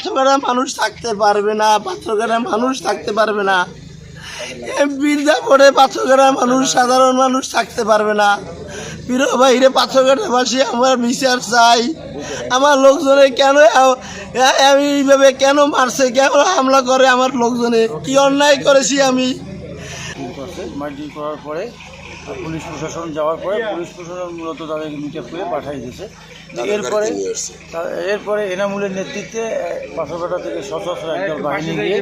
পাথরঘাটা মানুষ থাকতে পারবে না পাথরঘাটা মানুষ থাকতে পারবে না। বৃদ্ধা পড়ে পাথরঘাটা মানুষ, সাধারণ মানুষ থাকতে পারবে না। প্রিয় বাইরে পাথরঘাটা বাসী আমার বিচার চাই। আমার লোকজনে কেন আমি এইভাবে কেন মারছে, কেন হামলা করে আমার লোকজনে? কি অন্যায় করেছি আমি? করার পরে পুলিশ প্রশাসন যাওয়ার পরে পুলিশ প্রশাসন মূলত তাদেরকে মিটে করে পাঠিয়ে দিয়েছে। এরপরে এরপরে এনামুলের নেতৃত্বে পাশাপাটা থেকে সশস্ত্র একদল বাহিনী গিয়ে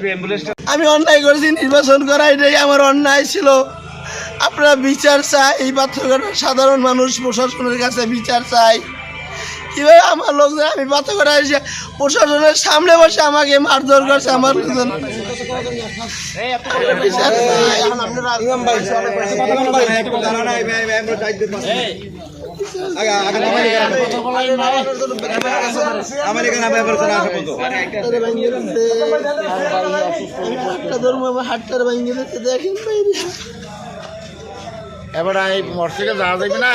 আমি অন্যায় করেছি নির্বাচন করা এটাই আমার অন্যায় ছিল। আপনারা বিচার চাই এই পাথরঘাটার সাধারণ মানুষ প্রশাসনের কাছে বিচার চাই। কীভাবে আমার লোকজন আমি পাথরঘাটা এসে প্রশাসনের সামনে বসে আমাকে মারধর করছে আমার লোকজন ভাঙিয়ে দেখেন। এবার এই মোটরসাইকেল যাওয়া যাবে না।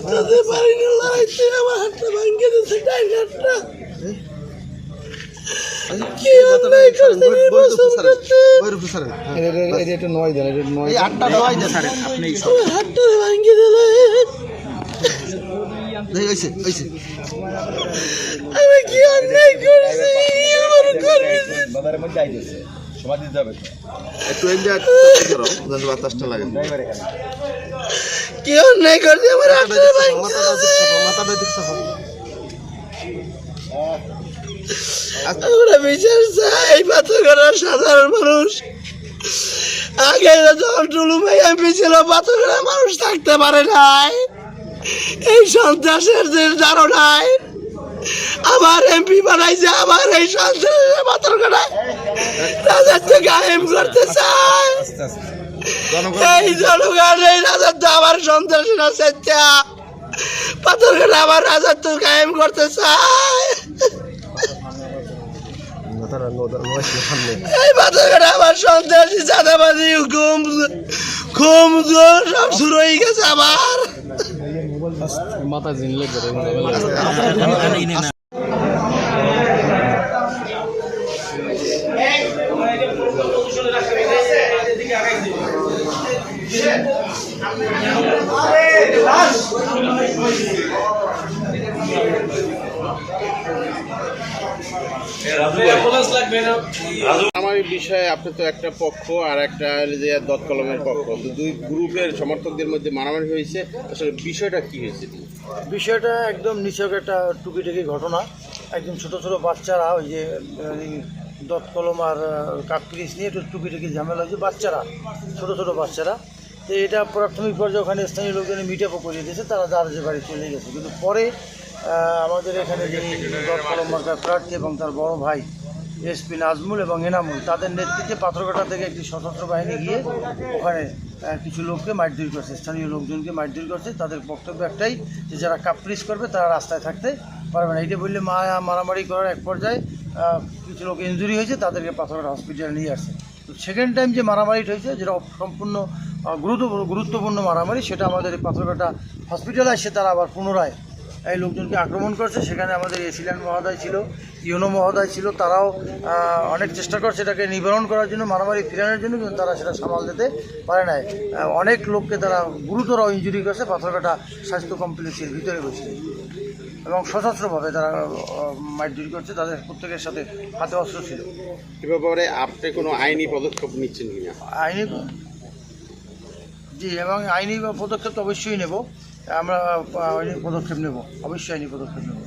করতে পারি, না। আমার হাতটা ভাঙিয়ে দিছে, ডাইন হাতটা। কি অন্যায় করছে নির্বাচন করতে? আমার হাতটারে ভাঙিয়ে দিলেন। আমি কি অন্যায় করছি? আমার কর্মী কি অন্যায় করছি? আমার হাতটারে ভাঙিয়ে দিছে। আমরা বিচার চাই পাথরঘাটার সাধারণ মানুষ। আগে যখন টুলু ভাই এমপি ছিল পাথরঘাটা মানুষ থাকতে পারে নাই। এই সন্ত্রাসের যে নাই আমার এমপি বানাইছে আমার এই সন্ত্রাসের পাথরঘাটায় রাজত্ব কায়েম করতে চায়। এই জনগণ এই রাজত্ব আমার সন্ত্রাসীরা চেষ্টা পাথরঘাটা আমার রাজত্ব কায়েম করতে চায়। এই বাচ্চাটা আমার সন্ত্রাসী চাঁদাবাজি ঘুম ঘুম জোর সব শুরু হয়ে গেছে আমার আমার এই বিষয়ে আপনি তো একটা পক্ষ আর একটা হলো যে দত কলমের পক্ষ। দুই গ্রুপের সমর্থকদের মধ্যে মারামারি হয়েছে। আসলে বিষয়টা কি হয়েছে? বিষয়টা একদম নিছক একটা টুকিটাকি ঘটনা। একদম ছোট ছোট বাচ্চারা, ওই যে, এই দত কলম আর কাকপিরিস নিয়ে একটু টুকিটাকি ঝামেলা হয়েছে, বাচ্চারা, ছোট ছোট বাচ্চারা। তো এটা প্রাথমিক পর্যায়ে ওখানে স্থানীয় লোকজন মিটাপও করে দিয়েছে, তারা যার যে বাড়ি চলে গেছে। কিন্তু পরে আমাদের এখানে যে দত প্রার্থী এবং তার বড় ভাই এসপি নাজমুল এবং এনামুল, তাদের নেতৃত্বে পাথরঘাটা থেকে একটি সশস্ত্র বাহিনী গিয়ে ওখানে কিছু লোককে মারধর করছে, স্থানীয় লোকজনকে মারধর করছে। তাদের বক্তব্য একটাই যে যারা কাপ্রিস করবে, তারা রাস্তায় থাকতে পারবে না। এইটা বললে মা, মারামারি করার এক পর্যায়ে কিছু লোক ইঞ্জুরি হয়েছে, তাদেরকে পাথরঘাটা হসপিটালে নিয়ে আসছে। তো সেকেন্ড টাইম যে মারামারিটা হয়েছে, যেটা সম্পূর্ণ গুরুত্বপূর্ণ গুরুত্বপূর্ণ মারামারি, সেটা আমাদের পাথরঘাটা হসপিটালে এসে তারা আবার পুনরায় এই লোকজনকে আক্রমণ করছে। সেখানে আমাদের এসিল্যান মহোদয় ছিল ইউনো মহোদয় ছিল তারাও অনেক চেষ্টা করছে এটাকে নিবারণ করার জন্য মারামারি ফিরানোর জন্য কিন্তু তারা সেটা সামাল দিতে পারে নাই। অনেক লোককে তারা গুরুতর ইঞ্জুরি করছে পাথরঘাটা স্বাস্থ্য কমপ্লেক্সের ভিতরে বসে। এবং সশস্ত্রভাবে তারা মারধর করছে তাদের প্রত্যেকের সাথে হাতে অস্ত্র ছিল। এ ব্যাপারে আপনি কোনো আইনি পদক্ষেপ নিচ্ছেন কিনা? আইনি জি এবং আইনি পদক্ষেপ তো অবশ্যই নেব। আমরা পদক্ষেপ নেব। অবশ্যই আইনি পদক্ষেপ নেব।